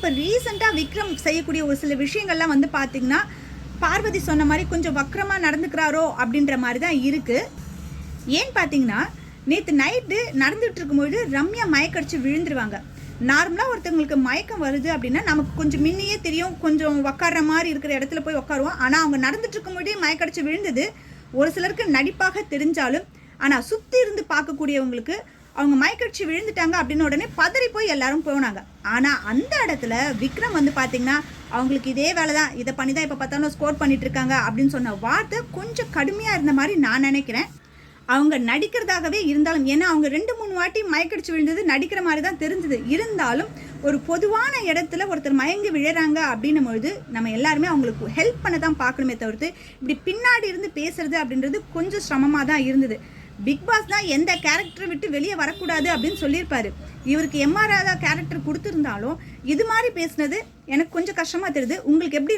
இப்போ ரீசெண்டாக விக்ரம் செய்யக்கூடிய ஒரு சில விஷயங்கள்லாம் வந்து பார்த்தீங்கன்னா பார்வதி சொன்ன மாதிரி கொஞ்சம் வக்கரமாக நடந்துக்கிறாரோ அப்படின்ற மாதிரி தான் இருக்குது ஏன்னு பார்த்தீங்கன்னா நேற்று நைட்டு நடந்துகிட்டு இருக்கும்போது ரம்யா மயக்கடிச்சு விழுந்துருவாங்க. நார்மலாக ஒருத்தவங்களுக்கு மயக்கம் வருது அப்படின்னா நமக்கு கொஞ்சம் முன்னையே தெரியும் கொஞ்சம் உக்காடுற மாதிரி இருக்கிற இடத்துல போய் உட்காருவோம் ஆனால் அவங்க நடந்துட்டு இருக்கும்போதே மயக்கடிச்சு விழுந்தது ஒரு சிலருக்கு நடிப்பாக தெரிஞ்சாலும் ஆனால் சுற்றி இருந்து பார்க்கக்கூடியவங்களுக்கு அவங்க மயக்கடிச்சு விழுந்துட்டாங்க அப்படின்னு உடனே பதறி போய் எல்லாரும் போனாங்க. ஆனால் அந்த இடத்துல விக்ரம் வந்து பார்த்தீங்கன்னா அவங்களுக்கு இதே வேலை தான் இதை பண்ணி தான் இப்போ பார்த்தாலும் ஸ்கோர் பண்ணிட்டு இருக்காங்க அப்படின்னு சொன்ன வார்த்தை கொஞ்சம் கடுமையாக இருந்த மாதிரி நான் நினைக்கிறேன். அவங்க நடிக்கிறதாகவே இருந்தாலும் ஏன்னா அவங்க ரெண்டு மூணு வாட்டி மயக்கடிச்சு விழுந்தது நடிக்கிற மாதிரி தான் தெரிஞ்சது. இருந்தாலும் ஒரு பொதுவான இடத்துல ஒருத்தர் மயங்கி விழுறாங்க அப்படின்னும் பொழுது நம்ம எல்லாருமே அவங்களுக்கு ஹெல்ப் பண்ண தான் பார்க்கணுமே தவிர்த்து இப்படி பின்னாடி இருந்து பேசுறது அப்படின்றது கொஞ்சம் சிரமமாக தான் இருந்தது. பிக் பாஸ் தான் எந்த கேரக்டரை விட்டு வெளியே வரக்கூடாது அப்படின்னு சொல்லியிருப்பாரு. இவருக்கு எம்ஆர் ராதா கேரக்டர் கொடுத்துருந்தாலும் இது மாதிரி பேசுனது எனக்கு கொஞ்சம் கஷ்டமாக தெரியுது. உங்களுக்கு எப்படி